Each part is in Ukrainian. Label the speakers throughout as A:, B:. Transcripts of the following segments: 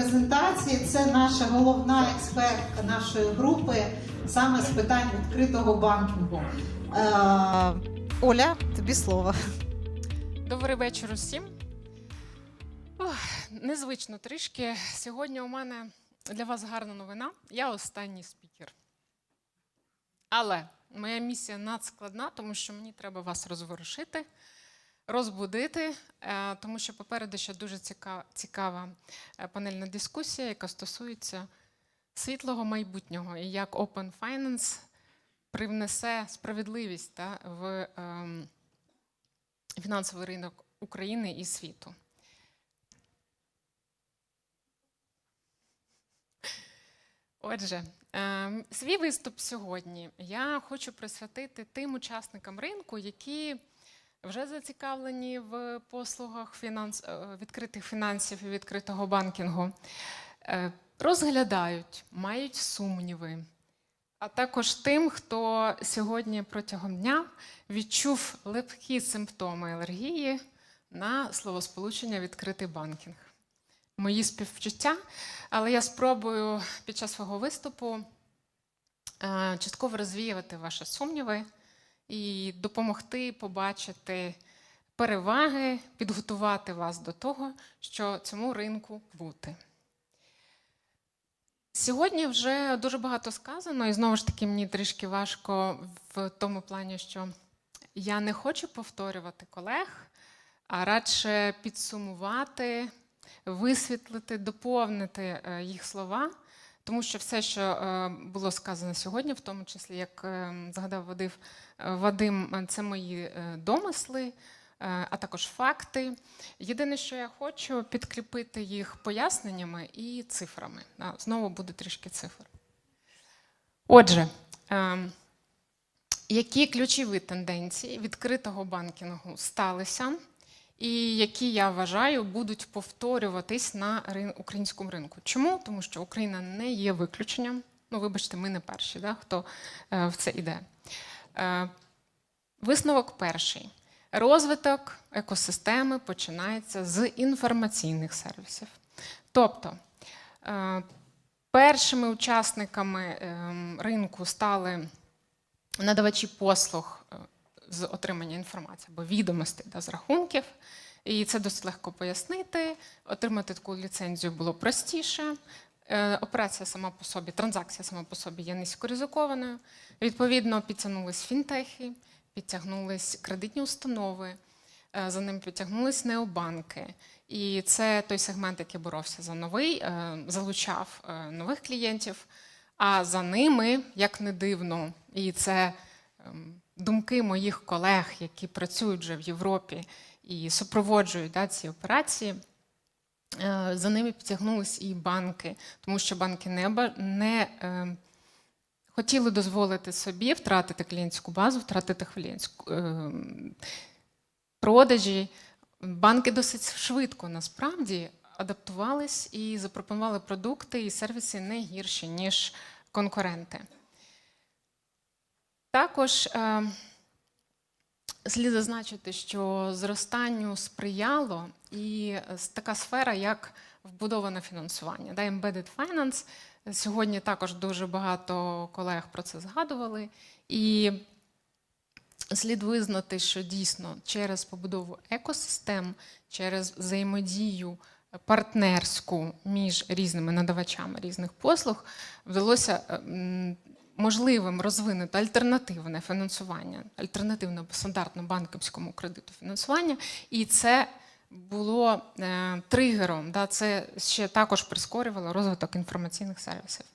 A: презентації. Це наша головна експертка нашої групи саме з питань відкритого банкінгу. Е, Оля, тобі слово.
B: Добрий вечір усім. Ох, незвично трішки. Сьогодні у мене для вас гарна новина. Я останній спікер. Але моя місія надскладна, тому що мені треба вас розворушити, розбудити, е, тому що попереду ще дуже ціка- цікава е, панельна дискусія, яка стосується світлого майбутнього і як Open Finance привнесе справедливість та, в. ем, фінансовий ринок України і світу. Отже, ем, свій виступ сьогодні я хочу присвятити тим учасникам ринку, які вже зацікавлені в послугах фінанс, е, відкритих фінансів і відкритого банкінгу, е, розглядають, мають сумніви, а також тим, хто сьогодні протягом дня відчув легкі симптоми алергії на словосполучення відкритий банкінг. Мої співчуття, але я спробую під час свого виступу е, частково розвіювати ваші сумніви і допомогти побачити переваги, підготувати вас до того, що цьому ринку бути. Сьогодні вже дуже багато сказано, і знову ж таки мені трішки важко в тому плані, що я не хочу повторювати колег, а радше підсумувати, висвітлити, доповнити е, їх слова, тому що все, що е, було сказано сьогодні, в тому числі, як е, згадав е, Вадим, е, це мої домисли, а також факти. Єдине, що я хочу, підкріпити їх поясненнями і цифрами. Знову буде трішки цифр. Отже, які ключові тенденції відкритого банкінгу сталися, і які я вважаю будуть повторюватись на українському ринку. Чому? Тому що Україна не є виключенням. Ну, вибачте, ми не перші, да, хто е, в це йде. Е, висновок перший. Розвиток екосистеми починається з інформаційних сервісів. Тобто е, першими учасниками ем, ринку стали надавачі послуг з отримання інформації або відомостей да, з рахунків. І це досить легко пояснити. Отримати таку ліцензію було простіше. Е, Операція сама по собі, транзакція сама по собі є низькоризикованою. Відповідно, підтягнулись фінтехи, підтягнулись кредитні установи, е, за ним підтягнулись необанки. І це той сегмент, який боровся за новий, е, залучав нових клієнтів. А за ними, як не дивно, і це ем, думки моїх колег, які працюють вже в Європі і супроводжують да, ці операції. е, За ними підтягнулись і банки, тому що банки неба не е, хотіли дозволити собі втратити клієнтську базу, втратити клієнтську е, продажі. Банки досить швидко насправді адаптувались і запропонували продукти і сервіси не гірші, ніж конкуренти. Також е, слід зазначити, що зростанню сприяло і е, така сфера, як вбудоване фінансування. Да, embedded finance. Сьогодні також дуже багато колег про це згадували. І слід визнати, що дійсно через побудову екосистем, через взаємодію партнерську між різними надавачами різних послуг вдалося е, м, можливим розвинути альтернативне фінансування, альтернативне стандартно банківському кредиту фінансування, і це було е, тригером. Да, це ще також прискорювало розвиток інформаційних сервісів.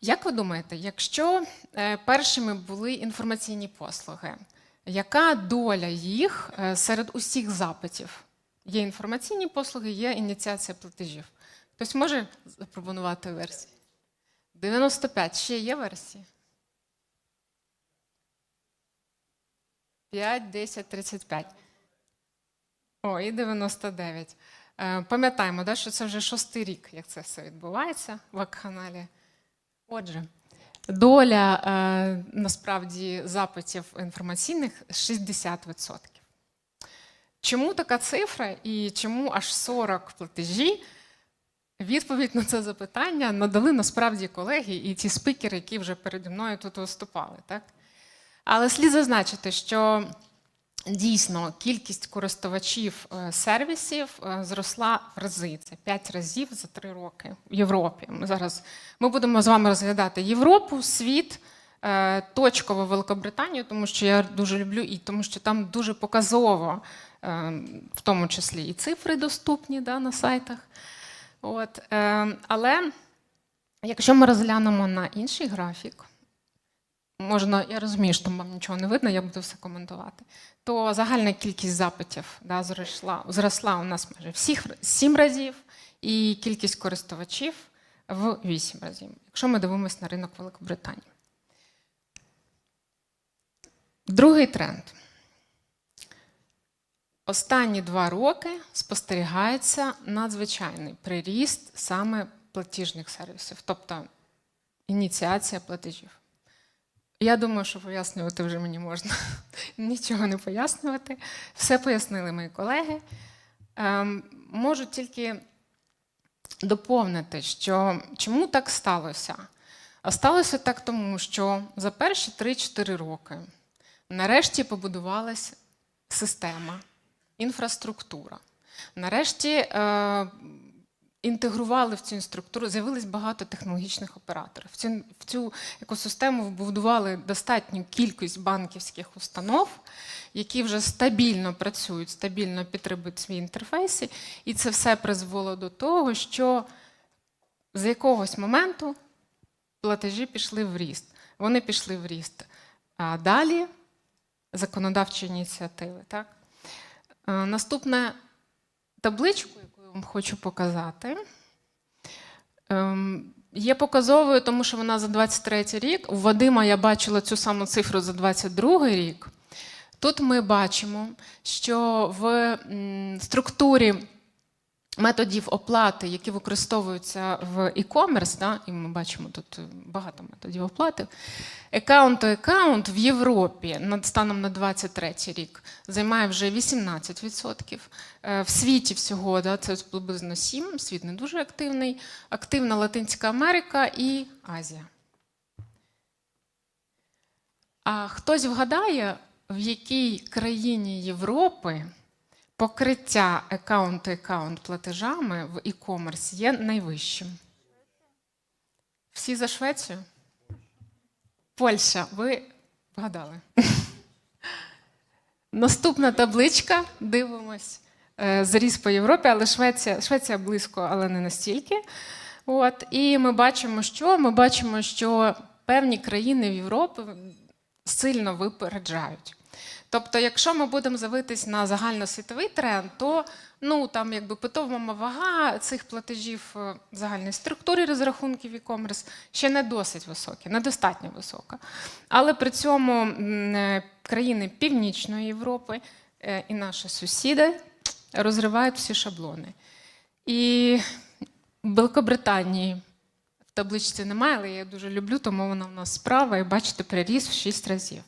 B: Як ви думаєте, якщо е, першими були інформаційні послуги, яка доля їх е, серед усіх запитів? Є інформаційні послуги, є ініціація платежів. Хтось може запропонувати версії? 95. Ще є версії? 5, 10, 35. О, і 99. Е, Пам'ятаємо, да, що це вже шостий рік, як це все відбувається в вакханалії. Отже, доля е, насправді запитів інформаційних 60%. Чому така цифра і чому аж 40 платежі Відповідь на це запитання надали насправді колеги і ті спікери, які вже переді мною тут виступали. Так? Але слід зазначити, що дійсно кількість користувачів е, сервісів е, зросла в рази. Це 5 разів за 3 роки в Європі. Ми зараз ми будемо з вами розглядати Європу, світ. е, Точково Великобританію, тому що я дуже люблю, і тому що там дуже показово, в тому числі і цифри доступні да, на сайтах. От, е, але якщо ми розглянемо на інший графік, можна, я розумію, що там вам нічого не видно, я буду все коментувати, то загальна кількість запитів да, зросла, зросла у нас майже всіх 7 разів, і кількість користувачів в 8 разів, якщо ми дивимося на ринок Великобританії. Другий тренд. Останні два роки спостерігається надзвичайний приріст саме платіжних сервісів, тобто ініціація платежів. Я думаю, що пояснювати вже мені можна нічого не пояснювати. Все пояснили мої колеги. Ем, можу тільки доповнити, що чому так сталося? А сталося так тому, що за перші 3-4 роки нарешті побудувалась система інфраструктура. Нарешті е, інтегрували в цю інструктуру, з'явилось багато технологічних операторів. В цю, в цю екосистему вбудували достатню кількість банківських установ, які вже стабільно працюють, стабільно підтримують свої інтерфейси. І це все призвело до того, що з якогось моменту платежі пішли в ріст. Вони пішли в ріст. А далі законодавчі ініціативи. Так? Е, Наступна табличку, яку я вам хочу показати, ем, є показовою, тому що вона за 23 рік. У Вадима я бачила цю саму цифру за 22 рік. Тут ми бачимо, що в структурі методів оплати, які використовуються в e-commerce, да, і ми бачимо тут багато методів оплати, Аккаунт аккаунт в Європі над станом на 23 рік займає вже 18%. Е, В світі всього да, це приблизно 7%, світ не дуже активний. Активна Латинська Америка і Азія. А хтось вгадає, в якій країні Європи покриття аккаунт аккаунт платежами в e-commerce є найвищим? Всі за Швецію? Польща, ви вгадали. Наступна табличка. Дивимось. Е, по Європі, але Швеція, Швеція близько, але не настільки. От. І ми бачимо, що ми бачимо, що певні країни в Європі сильно випереджають. Тобто, якщо ми будемо завитись на загальносвітовий тренд, то ну там якби питома вага цих платежів в загальній структурі розрахунків e-commerce ще не досить висока, недостатньо висока. Але при цьому е, країни Північної Європи е, і наші сусіди розривають всі шаблони. І Великобританії в табличці немає, але я дуже люблю, тому вона в нас справа, і бачите, приріс в 6 разів.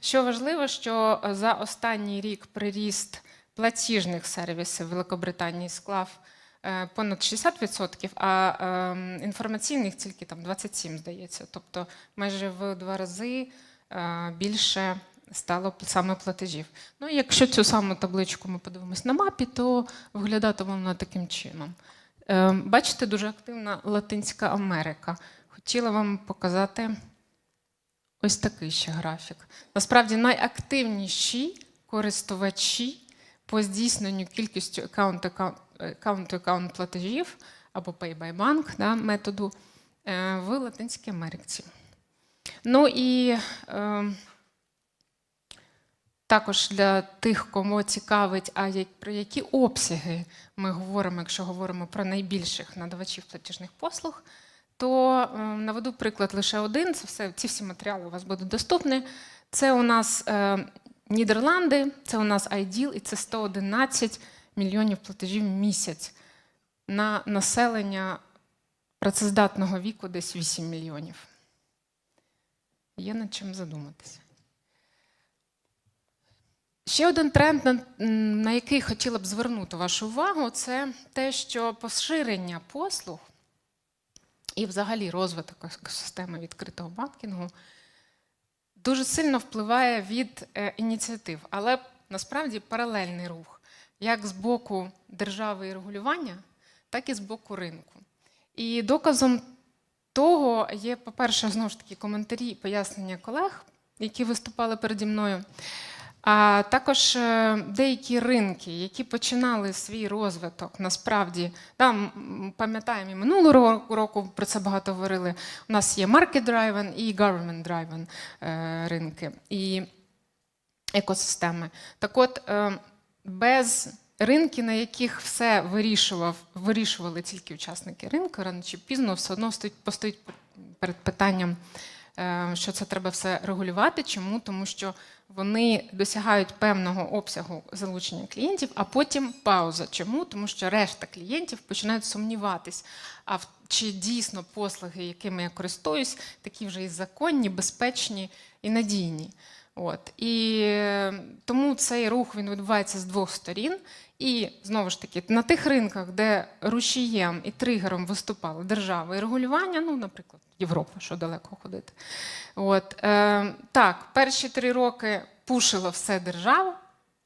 B: Що важливо, що за останній рік приріст платіжних сервісів Великобританії склав е, понад 60%, а е, інформаційних тільки там 27, здається. Тобто майже в два рази е, більше стало саме платежів. Ну якщо цю саму табличку ми подивимось на мапі, то виглядатиме вона таким чином. Е, Бачите, дуже активна Латинська Америка. Хотіла вам показати. Ось такий ще графік. Насправді найактивніші користувачі по здійсненню кількістю аккаунт-аккаунт платежів або Pay by Bank да, методу е, в Латинській Америці. Ну і е, також для тих, кому цікавить, а як, про які обсяги ми говоримо, якщо говоримо про найбільших надавачів платіжних послуг, то е, наведу приклад лише один. Це все, ці всі матеріали у вас будуть доступні. Це у нас е, Нідерланди, це у нас iDeal, і це 111 мільйонів платежів в місяць на населення працездатного віку десь 8 мільйонів. Є над чим задуматися. Ще один тренд, на який хотіла б звернути вашу увагу, це те, що поширення послуг і взагалі розвиток екосистеми відкритого банкінгу дуже сильно впливає від е, ініціатив, але насправді паралельний рух як з боку держави і регулювання, так і з боку ринку. І доказом того є, по-перше, знову ж таки коментарі і пояснення колег, які виступали переді мною. А також е, деякі ринки, які починали свій розвиток, насправді там пам'ятаємо і минулого ро- року про це багато говорили. У нас є market driven і government driven е, ринки і екосистеми. Так от, е, без ринків, на яких все вирішував, вирішували тільки учасники ринку, рано чи пізно все одно стоїть, постоїть перед питанням, що це треба все регулювати. Чому? Тому що вони досягають певного обсягу залучення клієнтів, а потім пауза. Чому? Тому що решта клієнтів починають сумніватись, а чи дійсно послуги, якими я користуюсь, такі вже і законні, безпечні і надійні. От. І е, тому цей рух він відбувається з двох сторін. І знову ж таки, на тих ринках, де рушієм і тригером виступали держава і регулювання, ну, наприклад, Європа, що далеко ходити. От, е, так, перші три роки пушила все держава,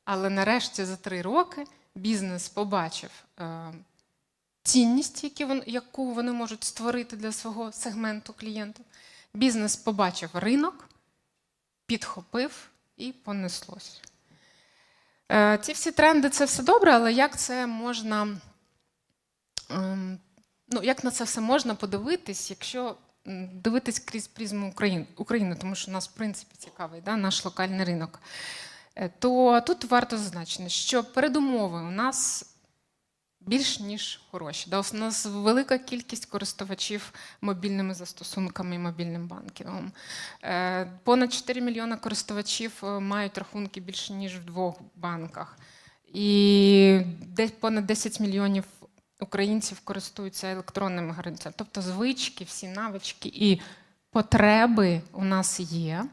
B: але нарешті за три роки бізнес побачив е, цінність, яку вони можуть створити для свого сегменту клієнтів. Бізнес побачив ринок, підхопив і понеслось. Е, Ці всі тренди це все добре, але як це можна. ем, Ну, як на це все можна подивитись, якщо дивитись крізь призму України тому що у нас, в принципі, цікавий да, наш локальний ринок, Е, то тут варто зазначити, що передумови у нас більш ніж хороші. Да, у нас велика кількість користувачів мобільними застосунками і мобільним банкінгом. Е, Понад 4 мільйони користувачів е, мають рахунки більше ніж в двох банках. І понад 10 мільйонів українців користуються електронними гарантіями. Тобто звички, всі навички і потреби у нас є.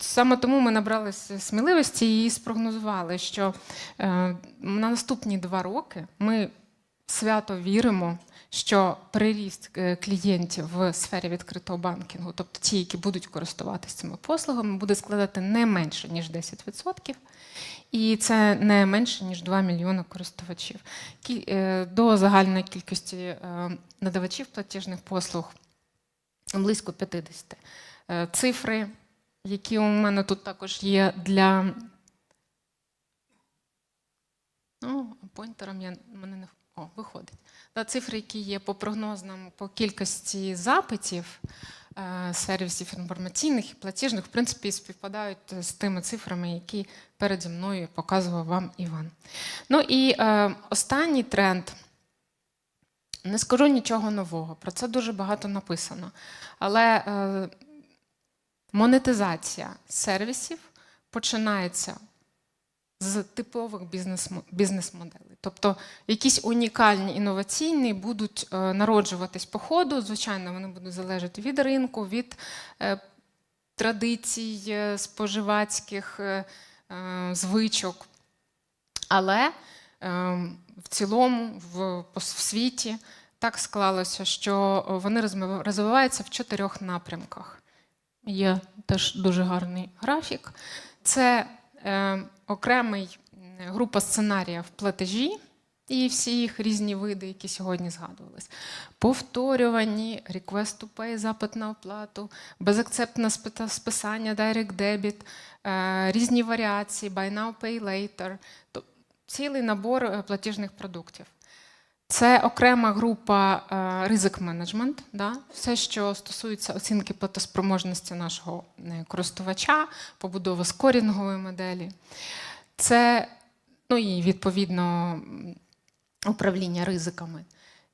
B: Саме тому ми набралися сміливості і спрогнозували, що е, на наступні два роки ми свято віримо, що приріст е, клієнтів в сфері відкритого банкінгу, тобто ті, які будуть користуватися цими послугами, буде складати не менше ніж 10%. І це не менше ніж 2 мільйони користувачів. Е, До загальної кількості надавачів платіжних послуг близько 50. Е, Цифри, які у мене тут також є для. Ну, поінтером я мене не о, виходить. Та цифри, які є по прогнозам по кількості запитів е, сервісів інформаційних і платіжних, в принципі, співпадають з тими цифрами, які переді мною показував вам Іван. Ну і е, останній тренд. Не скажу нічого нового, про це дуже багато написано. Але е, монетизація сервісів починається з типових бізнес- бізнес-моделей. Тобто якісь унікальні інноваційні будуть е, народжуватись по ходу. Звичайно, вони будуть залежати від ринку, від е, традицій е, споживацьких звичок. Але в цілому в, світі так склалося, що вони розвиваються в чотирьох напрямках. Є теж дуже гарний графік. Це е, окремий група сценаріїв платежі і всі їх різні види, які сьогодні згадувались. Повторювані, request to pay, запит на оплату, безакцептне списання, direct debit, е, різні варіації, buy now, pay later. Цілий набор е, платіжних продуктів. Це окрема група е, ризик менеджмент, да? все, що стосується оцінки платоспроможності нашого е, користувача, побудови скорінгової моделі. Це, ну і відповідно управління ризиками.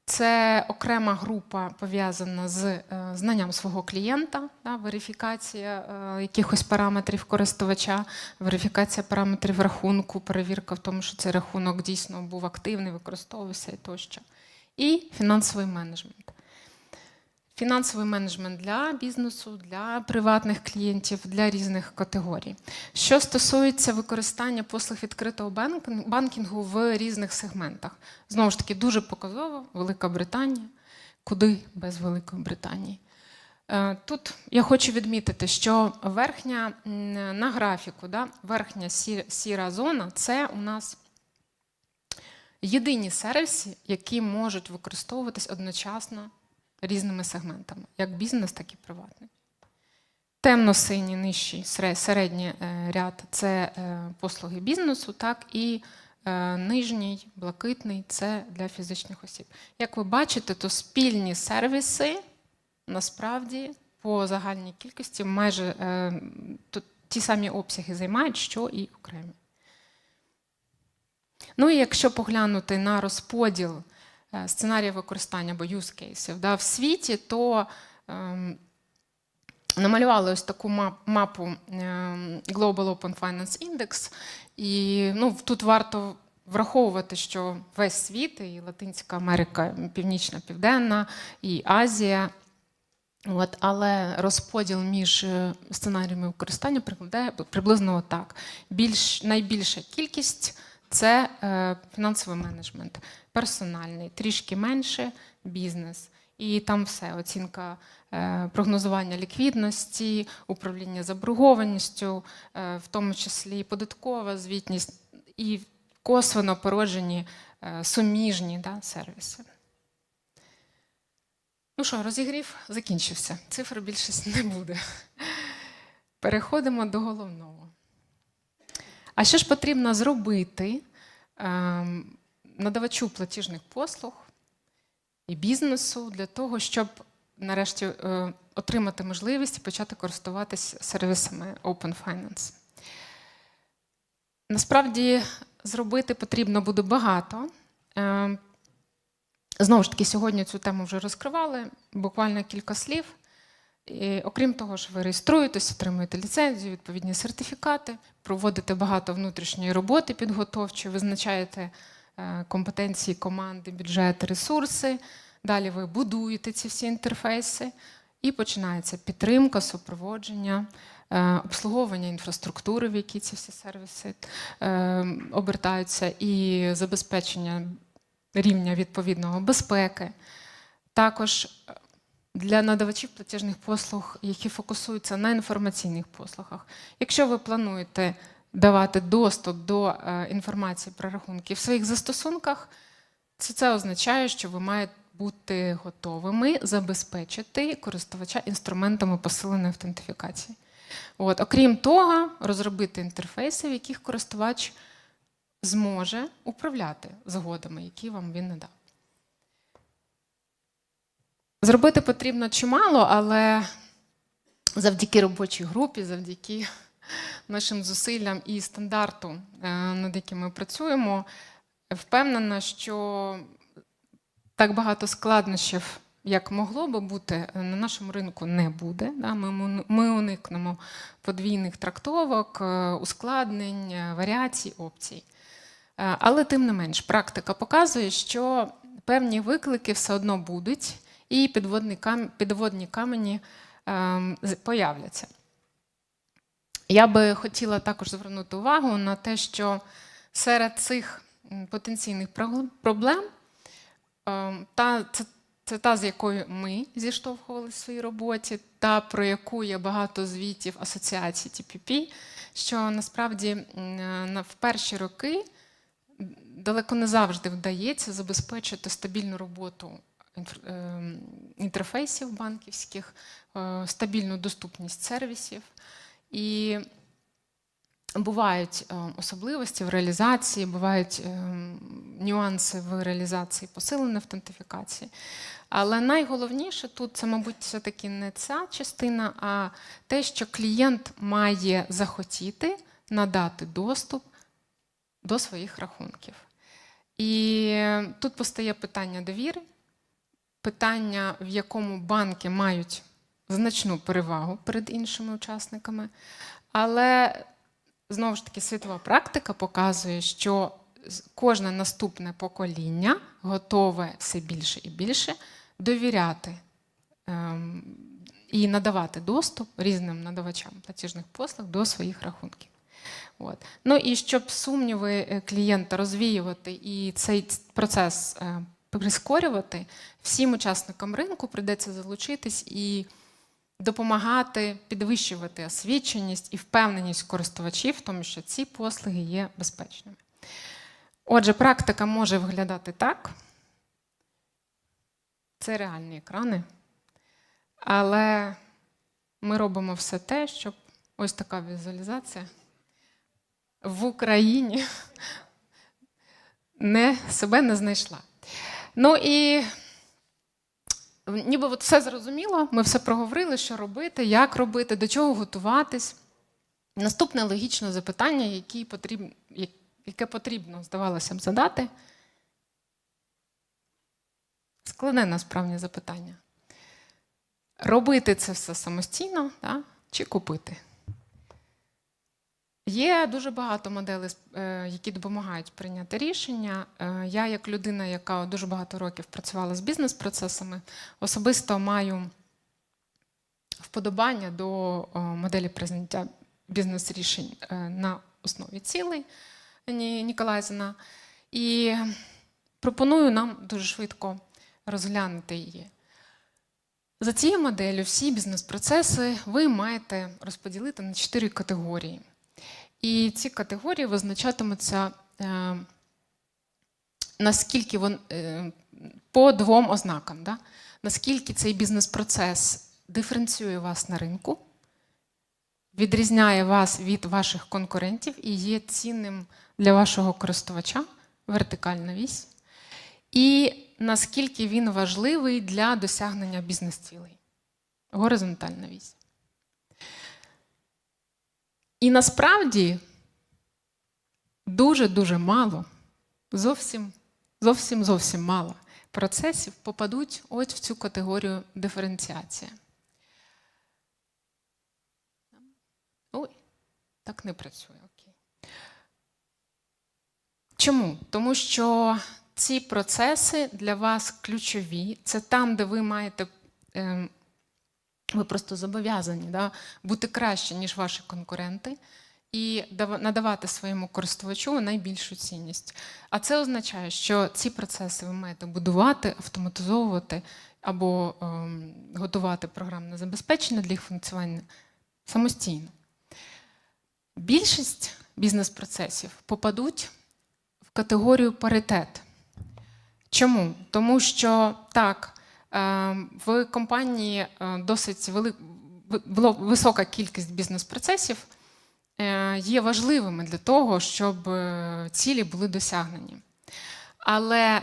B: Це окрема група пов'язана з е, знанням свого клієнта, да, верифікація е, якихось параметрів користувача, верифікація параметрів рахунку, перевірка в тому, що цей рахунок дійсно був активний, використовувався і тощо. І фінансовий менеджмент. Фінансовий менеджмент для бізнесу, для приватних клієнтів, для різних категорій. Що стосується використання послуг відкритого банкінгу в різних сегментах, знову ж таки, дуже показово Велика Британія. Куди без Великої Британії? Е, Тут я хочу відмітити, що верхня на графіку, да, верхня сіра зона це у нас єдині сервіси, які можуть використовуватись одночасно різними сегментами, як бізнес, так і приватний. Темно-синій нижчий середній е, ряд це е, послуги бізнесу, так і е, нижній блакитний це для фізичних осіб. Як ви бачите, то спільні сервіси насправді по загальній кількості майже ті самі обсяги займають, що і окремі. Ну і якщо поглянути на розподіл сценаріїв використання або use cases да, в світі, то ем, намалювали ось таку мап- мапу ем, Global Open Finance Index. І ну, тут варто враховувати, що весь світ, і Латинська Америка, Північна, Південна, і Азія. От, але розподіл між е, сценаріями використання прикладає приблизно отак. Більш, найбільша кількість це е, фінансовий менеджмент, персональний, трішки менше бізнес. І там все: оцінка е, прогнозування ліквідності, управління заборгованістю, е, в тому числі податкова звітність і косвенно породжені е, суміжні да, сервіси. Ну що, розігрів закінчився. Цифр більше не буде. Переходимо до головного. А що ж потрібно зробити ем, надавачу платіжних послуг і бізнесу для того, щоб нарешті е, отримати можливість почати користуватися сервісами Open Finance? Насправді зробити потрібно буде багато. Ем, Знову ж таки, сьогодні цю тему вже розкривали, буквально кілька слів. І, окрім того, що ви реєструєтесь, отримуєте ліцензію, відповідні сертифікати, проводите багато внутрішньої роботи підготовчої, визначаєте е, компетенції команди, бюджети, ресурси. Далі ви будуєте ці всі інтерфейси, і починається підтримка, супроводження, е, обслуговування інфраструктури, в якій ці всі сервіси е, обертаються, і забезпечення рівня відповідного безпеки. Також е, для надавачів платіжних послуг, які фокусуються на інформаційних послугах. Якщо ви плануєте давати доступ до е, інформації про рахунки в своїх застосунках, це, це означає, що ви маєте бути готовими забезпечити користувача інструментами посиленої автентифікації. От, окрім того, розробити інтерфейси, в яких користувач зможе управляти згодами, які вам він надав. Зробити потрібно чимало, але завдяки робочій групі, завдяки нашим зусиллям і стандарту, е, над яким ми працюємо, впевнена, що так багато складнощів, як могло би бути, на нашому ринку не буде. Ми, ми уникнемо подвійних трактовок, е, ускладнень, е, варіацій, опцій. Е, Але тим не менш, практика показує, що певні виклики все одно будуть, і підводні, камені ем, появляться. Я би хотіла також звернути увагу на те, що серед цих потенційних проблем ем, та, це, це та, з якою ми зіштовхувалися в своїй роботі, та про яку є багато звітів асоціації TPP, що насправді в перші роки далеко не завжди вдається забезпечити стабільну роботу ем, інтерфейсів банківських, е, стабільну доступність сервісів. І бувають е, особливості в реалізації, бувають е, нюанси в реалізації посиленої автентифікації. Але найголовніше тут це, мабуть, все-таки не ця частина, а те, що клієнт має захотіти надати доступ до своїх рахунків. І тут постає питання довіри, питання, в якому банки мають значну перевагу перед іншими учасниками. Але знову ж таки світова практика показує, що кожне наступне покоління готове все більше і більше довіряти ем, і надавати доступ різним надавачам платіжних послуг до своїх рахунків. От. Ну і щоб сумніви е, клієнта розвіювати і цей процес е, прискорювати, всім учасникам ринку прийдеться залучитись і допомагати підвищувати освіченість і впевненість користувачів в тому, що ці послуги є безпечними. Отже, практика може виглядати так. Це реальні екрани. Але ми робимо все те, щоб ось така візуалізація в Україні не, себе не знайшла. Ну і ніби от все зрозуміло, ми все проговорили, що робити, як робити, до чого готуватись. Наступне логічне запитання, яке потрібно, яке потрібно, здавалося б, задати. Складне насправді запитання. Робити це все самостійно да? чи купити? Є дуже багато моделей, е, які допомагають прийняти рішення. Е, Я, як людина, яка дуже багато років працювала з бізнес-процесами, особисто маю вподобання до моделі прийняття бізнес-рішень е, на основі цілей Ніколайзена. І пропоную нам дуже швидко розглянути її. За цією моделлю всі бізнес-процеси ви маєте розподілити на чотири категорії. І ці категорії визначатимуться е, наскільки вон, е, по двом ознакам. Да? Наскільки цей бізнес-процес диференціює вас на ринку, відрізняє вас від ваших конкурентів і є цінним для вашого користувача вертикальна вісь, і наскільки він важливий для досягнення бізнес-цілей горизонтальна вісь. І насправді дуже-дуже мало, зовсім, зовсім зовсім мало процесів попадуть ось в цю категорію диференціація. Ой, так не працює. Чому? Тому що ці процеси для вас ключові. Це там, де ви маєте. Ви просто зобов'язані да, бути краще, ніж ваші конкуренти, і надавати своєму користувачу найбільшу цінність. А це означає, що ці процеси ви маєте будувати, автоматизовувати або ем, готувати програмне забезпечення для їх функціонування самостійно. Більшість бізнес-процесів попадуть в категорію паритет. Чому? Тому що так, в компанії е, досить вели... ви- було висока кількість бізнес-процесів е, є важливими для того, щоб е, цілі були досягнені. Але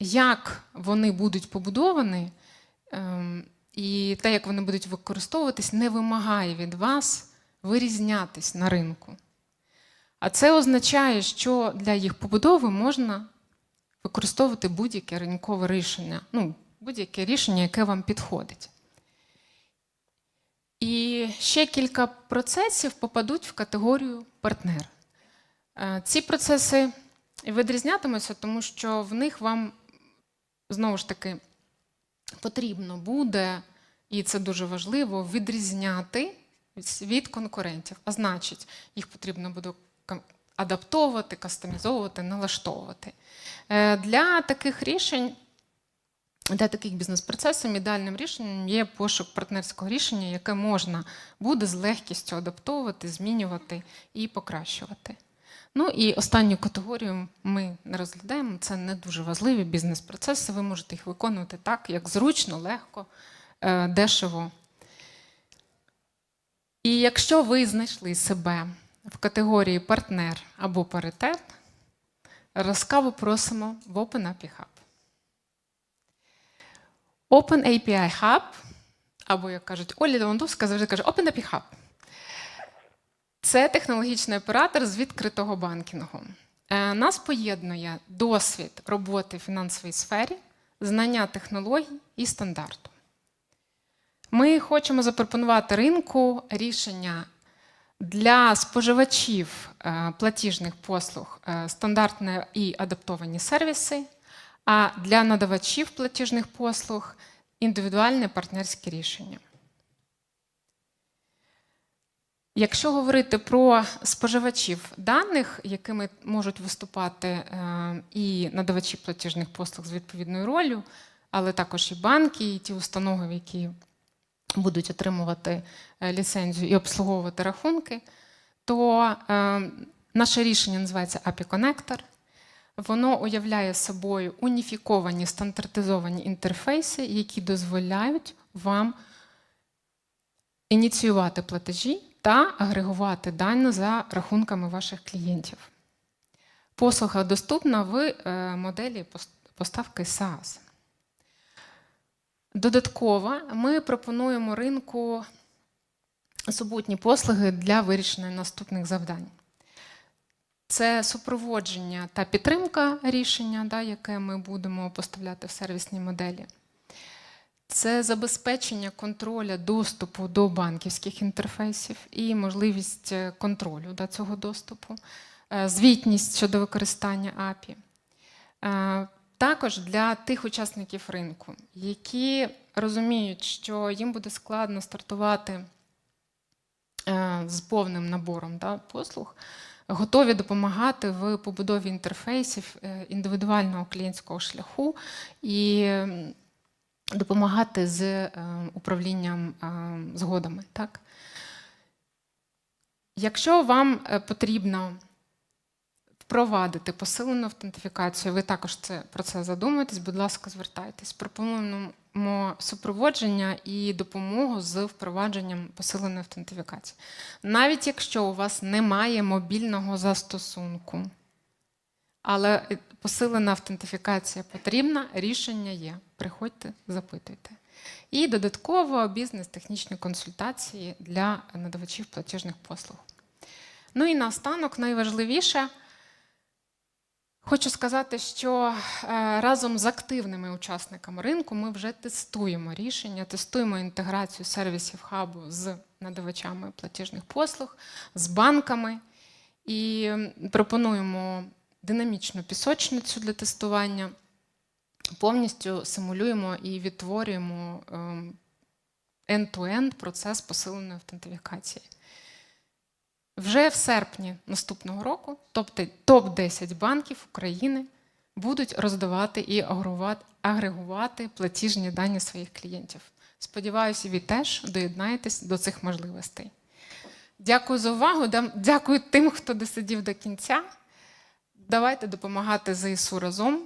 B: як вони будуть побудовані, ем, і те, як вони будуть використовуватись, не вимагає від вас вирізнятись на ринку. А це означає, що для їх побудови можна використовувати будь-яке ринкове рішення, ну, будь-яке рішення, яке вам підходить. І ще кілька процесів попадуть в категорію партнер. Е, Ці процеси відрізнятимуться, тому що в них вам знову ж таки потрібно буде, і це дуже важливо, відрізняти від конкурентів. А значить, їх потрібно буде адаптовувати, кастомізовувати, налаштовувати. Е, Для таких рішень, для таких бізнес-процесів ідеальним рішенням є пошук партнерського рішення, яке можна буде з легкістю адаптовувати, змінювати і покращувати. Ну і останню категорію ми не розглядаємо. Це не дуже важливі бізнес-процеси. Ви можете їх виконувати так, як зручно, легко, е, дешево. І якщо ви знайшли себе в категорії партнер або паритет, ласкаво просимо в Open. Open API Hub, або, як кажуть, Оля Левандовська завжди каже Open API Hub. Це технологічний оператор з відкритого банкінгу. Е, Нас поєднує досвід роботи в фінансовій сфері, знання технологій і стандарту. Ми хочемо запропонувати ринку рішення для споживачів е, платіжних послуг е, стандартні і адаптовані сервіси, а для надавачів платіжних послуг індивідуальне партнерське рішення. Якщо говорити про споживачів даних, якими можуть виступати е, і надавачі платіжних послуг з відповідною ролью, але також і банки, і ті установи, які будуть отримувати е, ліцензію і обслуговувати рахунки, то е, наше рішення називається API Connector. Воно уявляє собою уніфіковані стандартизовані інтерфейси, які дозволяють вам ініціювати платежі та агрегувати дані за рахунками ваших клієнтів. Послуга доступна в е, моделі поставки SaaS. Додатково ми пропонуємо ринку супутні послуги для вирішення наступних завдань. Це супроводження та підтримка рішення, да, яке ми будемо поставляти в сервісній моделі. Це забезпечення контроля доступу до банківських інтерфейсів і можливість е, контролю да, цього доступу, Е, звітність щодо використання API. Е, Також для тих учасників ринку, які розуміють, що їм буде складно стартувати з повним набором да, послуг, готові допомагати в побудові інтерфейсів е, індивідуального клієнтського шляху і допомагати з е, управлінням е, згодами. Так? Якщо вам потрібно впровадити посилену автентифікацію, ви також це, про це задумуєтесь, будь ласка, звертайтесь. Пропонуємо супроводження і допомогу з впровадженням посиленої автентифікації. Навіть якщо у вас немає мобільного застосунку, але е, посилена автентифікація потрібна, рішення є. Приходьте, запитуйте. І додатково бізнес-технічні консультації для надавачів платіжних послуг. Ну і наостанок, найважливіше, хочу сказати, що е, разом з активними учасниками ринку ми вже тестуємо рішення, тестуємо інтеграцію сервісів хабу з надавачами платіжних послуг, з банками і пропонуємо динамічну пісочницю для тестування. Повністю симулюємо і відтворюємо ем, end-to-end процес посиленої автентифікації. Вже в серпні наступного року, тобто топ-10 банків України будуть роздавати і агрегувати платіжні дані своїх клієнтів. Сподіваюся, ви теж доєднаєтесь до цих можливостей. Дякую за увагу. Дякую тим, хто досидів до кінця. Давайте допомагати ЗСУ разом.